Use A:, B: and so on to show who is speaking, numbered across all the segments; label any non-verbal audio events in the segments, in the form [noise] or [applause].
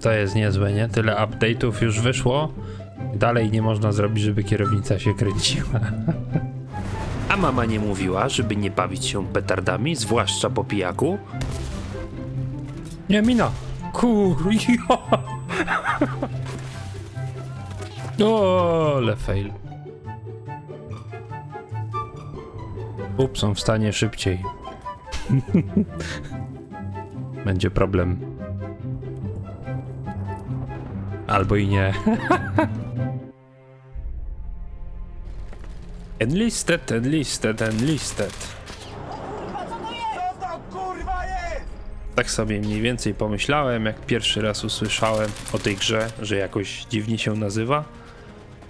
A: To jest niezłe, nie? Tyle update'ów już wyszło. Dalej nie można zrobić, żeby kierownica się kręciła.
B: A mama nie mówiła, żeby nie bawić się petardami, zwłaszcza po pijaku?
A: Nie, mina! Kurja! [laughs] O, ale fail. Ups, on wstanie szybciej. [laughs] Będzie problem. Albo i nie. [laughs] enlisted, enlisted, enlisted. Tak sobie mniej więcej pomyślałem, jak pierwszy raz usłyszałem o tej grze, że jakoś dziwnie się nazywa.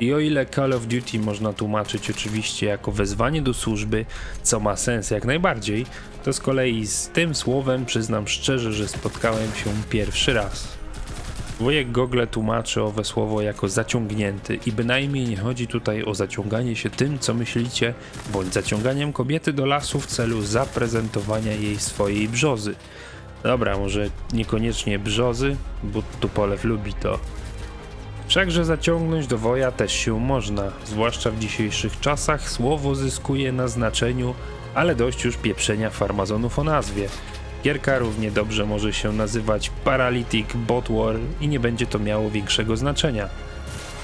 A: I o ile Call of Duty można tłumaczyć oczywiście jako wezwanie do służby, co ma sens jak najbardziej, to z kolei z tym słowem przyznam szczerze, że spotkałem się pierwszy raz. Wujek Google tłumaczy owe słowo jako zaciągnięty i bynajmniej nie chodzi tutaj o zaciąganie się tym, co myślicie, bądź zaciąganiem kobiety do lasu w celu zaprezentowania jej swojej brzozy. Dobra, może niekoniecznie brzozy, bo Tupolew lubi to. Wszakże zaciągnąć do woja też się można, zwłaszcza w dzisiejszych czasach słowo zyskuje na znaczeniu, ale dość już pieprzenia farmazonów o nazwie. Gierka równie dobrze może się nazywać Paralytic Bot War i nie będzie to miało większego znaczenia.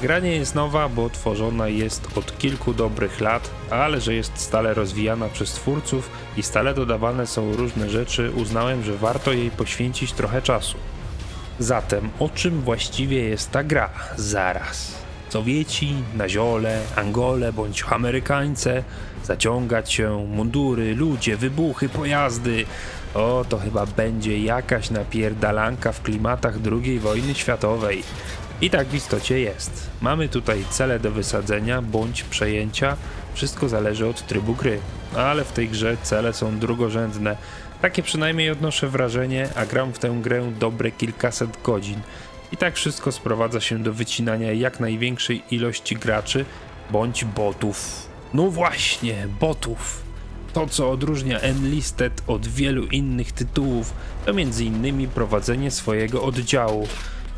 A: Gra nie jest nowa, bo tworzona jest od kilku dobrych lat, ale że jest stale rozwijana przez twórców i stale dodawane są różne rzeczy, uznałem, że warto jej poświęcić trochę czasu. Zatem o czym właściwie jest ta gra? Zaraz. Sowieci, naziole, Angole bądź Amerykańce, zaciągać się, mundury, ludzie, wybuchy, pojazdy. O, to chyba będzie jakaś napierdalanka w klimatach II wojny światowej. I tak w istocie jest. Mamy tutaj cele do wysadzenia bądź przejęcia, wszystko zależy od trybu gry. Ale w tej grze cele są drugorzędne. Takie przynajmniej odnoszę wrażenie, a gram w tę grę dobre kilkaset godzin. I tak wszystko sprowadza się do wycinania jak największej ilości graczy bądź botów. No właśnie, botów. To, co odróżnia Enlisted od wielu innych tytułów, to m.in. prowadzenie swojego oddziału.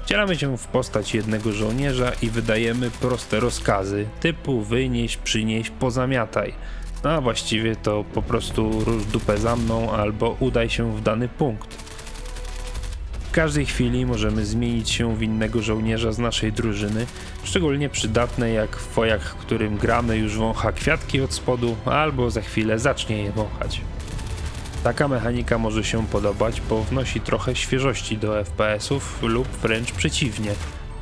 A: Wcielamy się w postać jednego żołnierza i wydajemy proste rozkazy, typu wynieś, przynieś, pozamiataj. No a właściwie to po prostu rusz dupę za mną albo udaj się w dany punkt. Każdej chwili możemy zmienić się w innego żołnierza z naszej drużyny, szczególnie przydatne jak w wojach, w którym gramy już wącha kwiatki od spodu, albo za chwilę zacznie je wąchać. Taka mechanika może się podobać, bo wnosi trochę świeżości do FPS-ów lub wręcz przeciwnie.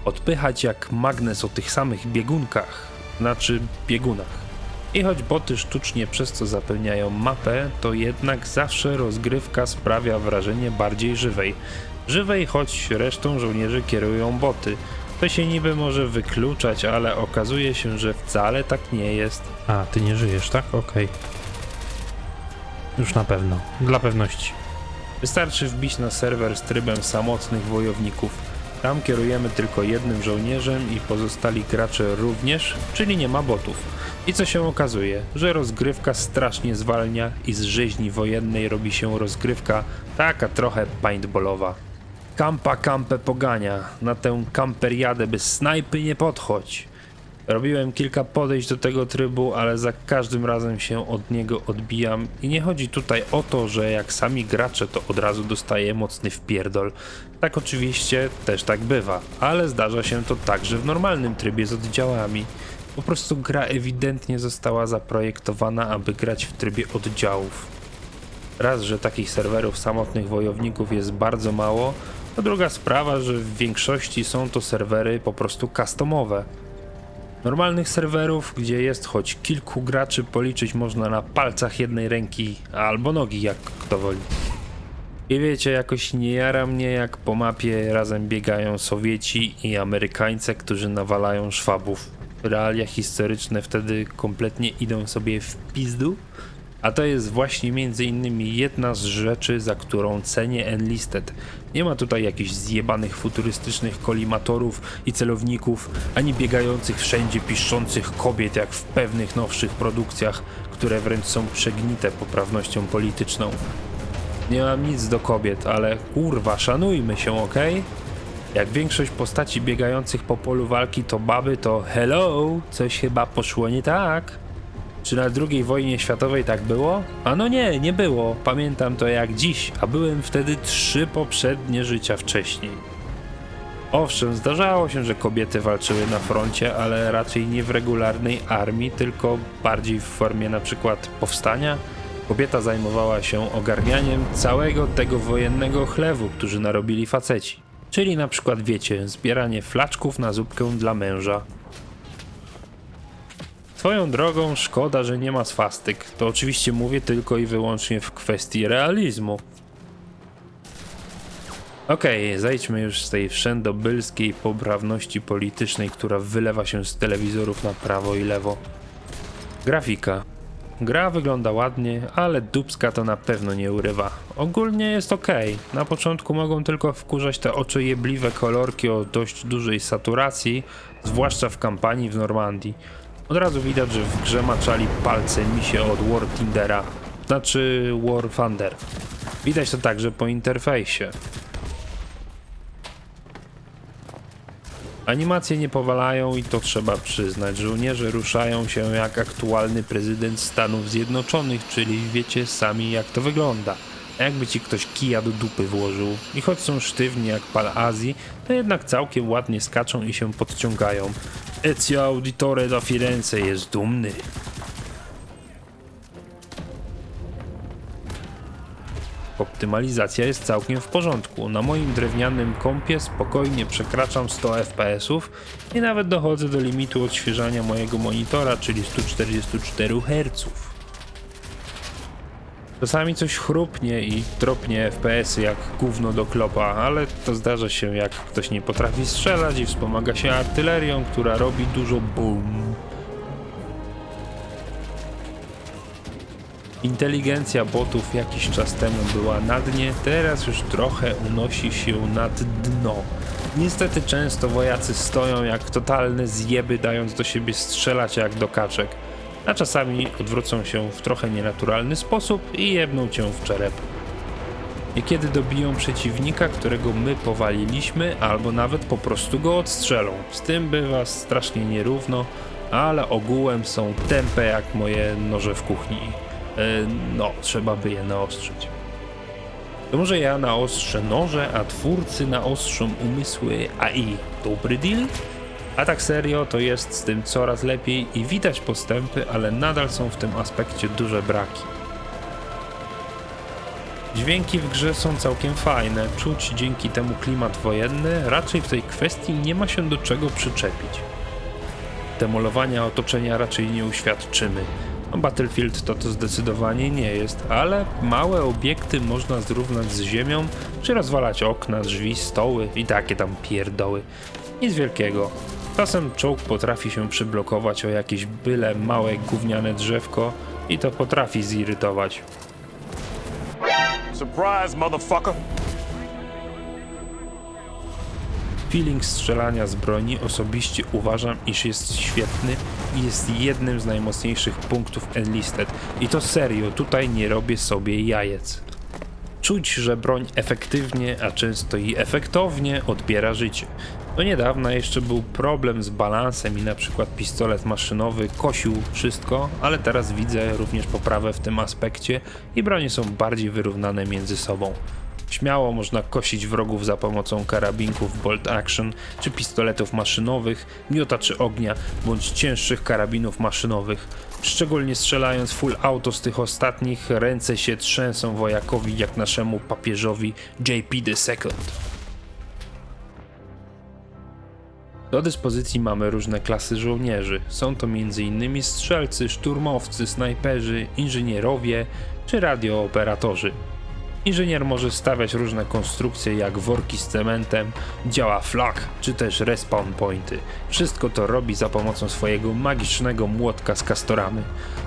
A: Odpychać jak magnes o tych samych biegunkach, znaczy biegunach. I choć boty sztucznie przez co zapełniają mapę, to jednak zawsze rozgrywka sprawia wrażenie bardziej żywej. Żywej, choć resztą żołnierzy kierują boty. To się niby może wykluczać, ale okazuje się, że wcale tak nie jest. A, ty nie żyjesz, tak? Okej. Już na pewno. Dla pewności. Wystarczy wbić na serwer z trybem samotnych wojowników. Tam kierujemy tylko jednym żołnierzem i pozostali gracze również, czyli nie ma botów. I co się okazuje, że rozgrywka strasznie zwalnia i z rzeźni wojennej robi się rozgrywka taka trochę paintballowa. Kampa kampę pogania, na tę kamperiadę bez snajpy nie podchodź. Robiłem kilka podejść do tego trybu, ale za każdym razem się od niego odbijam i nie chodzi tutaj o to, że jak sami gracze to od razu dostaje mocny wpierdol. Tak oczywiście też tak bywa, ale zdarza się to także w normalnym trybie z oddziałami. Po prostu gra ewidentnie została zaprojektowana, aby grać w trybie oddziałów. Raz, że takich serwerów samotnych wojowników jest bardzo mało, a druga sprawa, że w większości są to serwery po prostu customowe. Normalnych serwerów, gdzie jest choć kilku graczy, policzyć można na palcach jednej ręki albo nogi, jak kto woli. I wiecie, jakoś nie jara mnie, jak po mapie razem biegają Sowieci i Amerykańcy, którzy nawalają Szwabów. Realia historyczne wtedy kompletnie idą sobie w pizdu. A to jest właśnie między innymi jedna z rzeczy, za którą cenię Enlisted. Nie ma tutaj jakichś zjebanych futurystycznych kolimatorów i celowników, ani biegających wszędzie piszczących kobiet jak w pewnych nowszych produkcjach, które wręcz są przegnite poprawnością polityczną. Nie mam nic do kobiet, ale kurwa, szanujmy się, okej? Jak większość postaci biegających po polu walki to baby, to hello, coś chyba poszło nie tak. Czy na II wojnie światowej tak było? A no nie, nie było. Pamiętam to jak dziś, a byłem wtedy trzy poprzednie życia wcześniej. Owszem, zdarzało się, że kobiety walczyły na froncie, ale raczej nie w regularnej armii, tylko bardziej w formie na przykład powstania. Kobieta zajmowała się ogarnianiem całego tego wojennego chlewu, którzy narobili faceci. Czyli na przykład wiecie, zbieranie flaczków na zupkę dla męża. Swoją drogą, szkoda, że nie ma swastyk. To oczywiście mówię tylko i wyłącznie w kwestii realizmu. Okej, zejdźmy już z tej wszędobylskiej poprawności politycznej, która wylewa się z telewizorów na prawo i lewo. Grafika. Gra wygląda ładnie, ale dubska to na pewno nie urywa. Ogólnie jest ok. Na początku mogą tylko wkurzać te oczojebliwe kolorki o dość dużej saturacji, zwłaszcza w kampanii w Normandii. Od razu widać, że w grze maczali palce misie od War Tindera, znaczy War Thunder. Widać to także po interfejsie. Animacje nie powalają i to trzeba przyznać. Żołnierze ruszają się jak aktualny prezydent Stanów Zjednoczonych, czyli wiecie sami jak to wygląda. Jakby ci ktoś kija do dupy włożył. I choć są sztywni jak pal Azji, to jednak całkiem ładnie skaczą i się podciągają. Ezio Auditore da Firenze jest dumny. Optymalizacja jest całkiem w porządku. Na moim drewnianym kompie spokojnie przekraczam 100 fps i nawet dochodzę do limitu odświeżania mojego monitora, czyli 144 Hz. Czasami coś chrupnie i tropnie FPS-y jak gówno do klopa, ale to zdarza się jak ktoś nie potrafi strzelać i wspomaga się artylerią, która robi dużo boom. Inteligencja botów jakiś czas temu była na dnie, teraz już trochę unosi się nad dno. Niestety często wojacy stoją jak totalne zjeby, dając do siebie strzelać jak do kaczek, a czasami odwrócą się w trochę nienaturalny sposób i jebną cię w czerep. Niekiedy dobiją przeciwnika, którego my powaliliśmy, albo nawet po prostu go odstrzelą. Z tym bywa strasznie nierówno, ale ogółem są tępe jak moje noże w kuchni. E, no, trzeba by je naostrzyć. To może ja naostrzę noże, a twórcy naostrzą umysły AI. Dobry deal? A tak serio, to jest z tym coraz lepiej i widać postępy, ale nadal są w tym aspekcie duże braki. Dźwięki w grze są całkiem fajne, czuć dzięki temu klimat wojenny, raczej w tej kwestii nie ma się do czego przyczepić. Demolowania otoczenia raczej nie uświadczymy. No, Battlefield to to zdecydowanie nie jest, ale małe obiekty można zrównać z ziemią, czy rozwalać okna, drzwi, stoły i takie tam pierdoły. Nic wielkiego. Czasem czołg potrafi się przyblokować o jakieś byle małe gówniane drzewko i to potrafi zirytować.
C: Surprise, motherfucker!
A: Feeling strzelania z broni osobiście uważam, iż jest świetny i jest jednym z najmocniejszych punktów Enlisted. I to serio, tutaj nie robię sobie jajec. Czuć, że broń efektywnie, a często i efektownie odbiera życie. Do niedawna jeszcze był problem z balansem i na przykład pistolet maszynowy kosił wszystko, ale teraz widzę również poprawę w tym aspekcie i bronie są bardziej wyrównane między sobą. Śmiało można kosić wrogów za pomocą karabinków bolt action, czy pistoletów maszynowych, miotaczy ognia, bądź cięższych karabinów maszynowych. Szczególnie strzelając full auto z tych ostatnich, ręce się trzęsą wojakowi jak naszemu papieżowi JP II. Do dyspozycji mamy różne klasy żołnierzy. Są to m.in. strzelcy, szturmowcy, snajperzy, inżynierowie czy radiooperatorzy. Inżynier może stawiać różne konstrukcje jak worki z cementem, działa flag czy też respawn pointy. Wszystko to robi za pomocą swojego magicznego młotka z kastorami.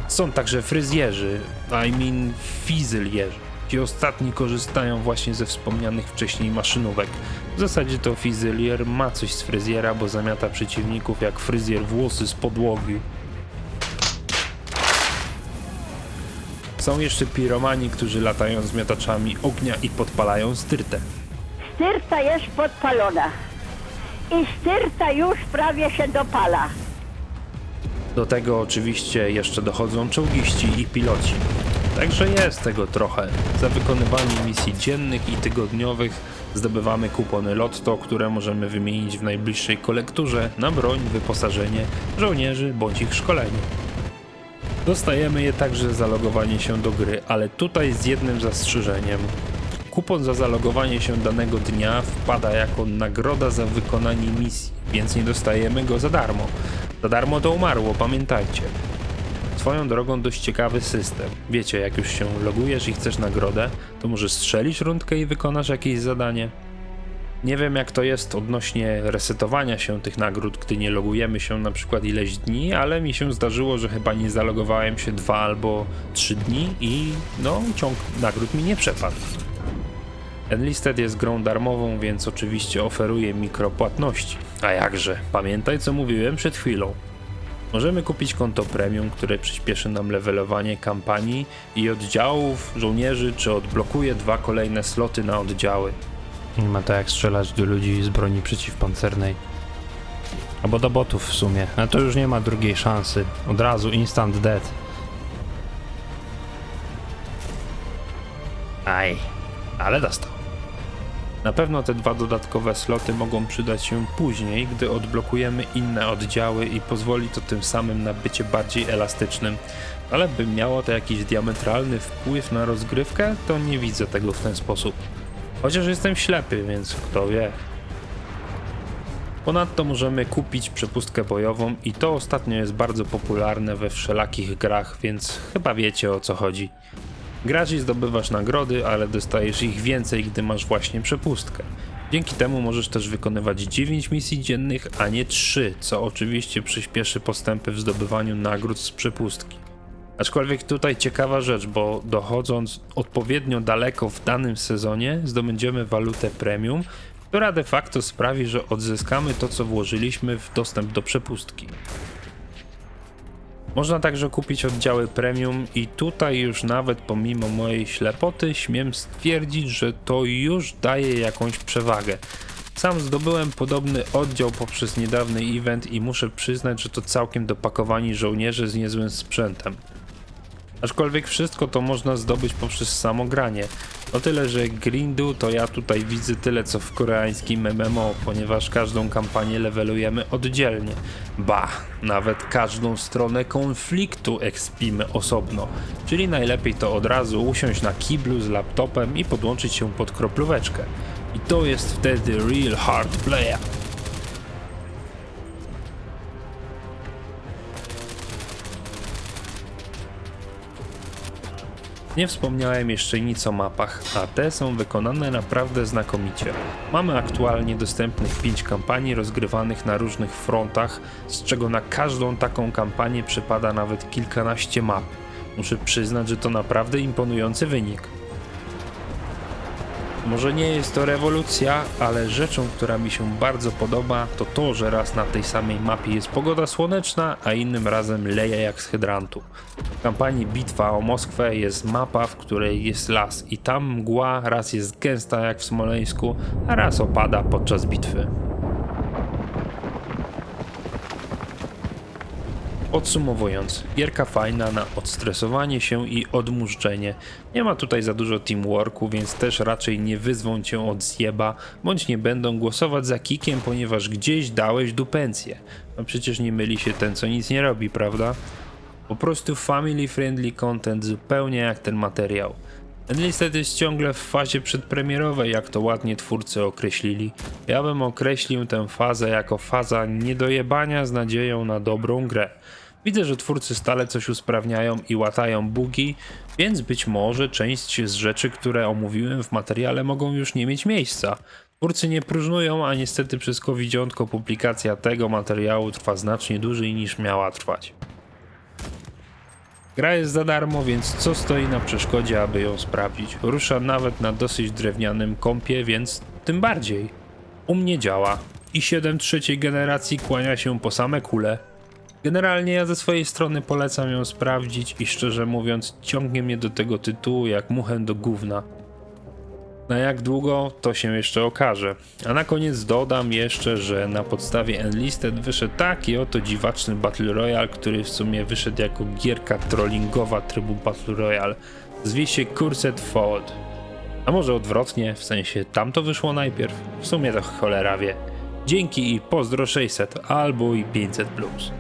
A: Są także fryzjerzy, I mean fizylierzy. Ci ostatni korzystają właśnie ze wspomnianych wcześniej maszynówek. W zasadzie to fizylier ma coś z fryzjera, bo zamiata przeciwników jak fryzjer włosy z podłogi. Są jeszcze piromani, którzy latają z miotaczami ognia i podpalają styrtę.
D: Styrta jest podpalona.
C: i styrta już prawie się dopala.
A: Do tego oczywiście jeszcze dochodzą czołgiści i piloci. Także jest tego trochę. Za wykonywanie misji dziennych i tygodniowych zdobywamy kupony lotto, które możemy wymienić w najbliższej kolekturze na broń, wyposażenie żołnierzy bądź ich szkolenie. Dostajemy je także za logowanie się do gry, ale tutaj z jednym zastrzeżeniem. Kupon za zalogowanie się danego dnia wpada jako nagroda za wykonanie misji, więc nie dostajemy go za darmo. Za darmo to umarło, pamiętajcie. Swoją drogą dość ciekawy system. Wiecie, jak już się logujesz i chcesz nagrodę, to może strzelisz rundkę i wykonasz jakieś zadanie. Nie wiem jak to jest odnośnie resetowania się tych nagród, gdy nie logujemy się na przykład ileś dni, ale mi się zdarzyło, że chyba nie zalogowałem się dwa albo trzy dni i no ciąg nagród mi nie przepadł. Enlisted jest grą darmową, więc oczywiście oferuje mikropłatności. A jakże, pamiętaj co mówiłem przed chwilą. Możemy kupić konto premium, które przyspieszy nam levelowanie kampanii i oddziałów żołnierzy, czy odblokuje dwa kolejne sloty na oddziały.
D: Nie ma to jak strzelać do ludzi z broni przeciwpancernej. Albo do botów w sumie. A to już nie ma drugiej szansy. Od razu instant death.
A: Aj, ale dostał. Na pewno te dwa dodatkowe sloty mogą przydać się później, gdy odblokujemy inne oddziały i pozwoli to tym samym na bycie bardziej elastycznym. Ale by miało to jakiś diametralny wpływ na rozgrywkę, to nie widzę tego w ten sposób. Chociaż jestem ślepy, więc kto wie. Ponadto możemy kupić przepustkę bojową i to ostatnio jest bardzo popularne we wszelakich grach, więc chyba wiecie o co chodzi. Grasz i zdobywasz nagrody, ale dostajesz ich więcej, gdy masz właśnie przepustkę. Dzięki temu możesz też wykonywać 9 misji dziennych, a nie 3, co oczywiście przyspieszy postępy w zdobywaniu nagród z przepustki. Aczkolwiek tutaj ciekawa rzecz, bo dochodząc odpowiednio daleko w danym sezonie, zdobędziemy walutę premium, która de facto sprawi, że odzyskamy to, co włożyliśmy w dostęp do przepustki. Można także kupić oddziały premium i tutaj już nawet pomimo mojej ślepoty śmiem stwierdzić, że to już daje jakąś przewagę. Sam zdobyłem podobny oddział poprzez niedawny event i muszę przyznać, że to całkiem dopakowani żołnierze z niezłym sprzętem. Aczkolwiek wszystko to można zdobyć poprzez samo granie. O tyle, że grindu to ja tutaj widzę tyle co w koreańskim MMO, ponieważ każdą kampanię levelujemy oddzielnie. Ba, nawet każdą stronę konfliktu ekspimy osobno. Czyli najlepiej to od razu usiąść na kiblu z laptopem i podłączyć się pod kroplóweczkę. I to jest wtedy real hard player. Nie wspomniałem jeszcze nic o mapach, a te są wykonane naprawdę znakomicie. Mamy aktualnie dostępnych 5 kampanii rozgrywanych na różnych frontach, z czego na każdą taką kampanię przypada nawet kilkanaście map. Muszę przyznać, że to naprawdę imponujący wynik. Może nie jest to rewolucja, ale rzeczą, która mi się bardzo podoba, to to, że raz na tej samej mapie jest pogoda słoneczna, a innym razem leje jak z hydrantu. W kampanii Bitwa o Moskwę jest mapa, w której jest las i tam mgła raz jest gęsta jak w Smoleńsku, a raz opada podczas bitwy. Podsumowując, gierka fajna na odstresowanie się i odmurzczenie. Nie ma tutaj za dużo teamworku, więc też raczej nie wyzwą cię od zjeba, bądź nie będą głosować za kikiem, ponieważ gdzieś dałeś dupencję. No przecież nie myli się ten, co nic nie robi, prawda? Po prostu family friendly content, zupełnie jak ten materiał. Enlisted jest ciągle w fazie przedpremierowej, jak to ładnie twórcy określili. Ja bym określił tę fazę jako faza niedojebania z nadzieją na dobrą grę. Widzę, że twórcy stale coś usprawniają i łatają bugi, więc być może część z rzeczy, które omówiłem w materiale mogą już nie mieć miejsca. Twórcy nie próżnują, a niestety przez covidziątko publikacja tego materiału trwa znacznie dłużej niż miała trwać. Gra jest za darmo, więc co stoi na przeszkodzie, aby ją sprawdzić? Rusza nawet na dosyć drewnianym kompie, więc tym bardziej. U mnie działa. i 7 trzeciej generacji kłania się po same kule. Generalnie ja ze swojej strony polecam ją sprawdzić i szczerze mówiąc ciągnie mnie do tego tytułu jak muchę do gówna. Na jak długo, to się jeszcze okaże. A na koniec dodam jeszcze, że na podstawie Enlisted wyszedł taki oto dziwaczny Battle Royale, który w sumie wyszedł jako gierka trollingowa trybu Battle Royale. Zwie się Cursed Forward. A może odwrotnie, w sensie tamto wyszło najpierw? W sumie to cholera wie. Dzięki i pozdro 600 albo i 500 plus.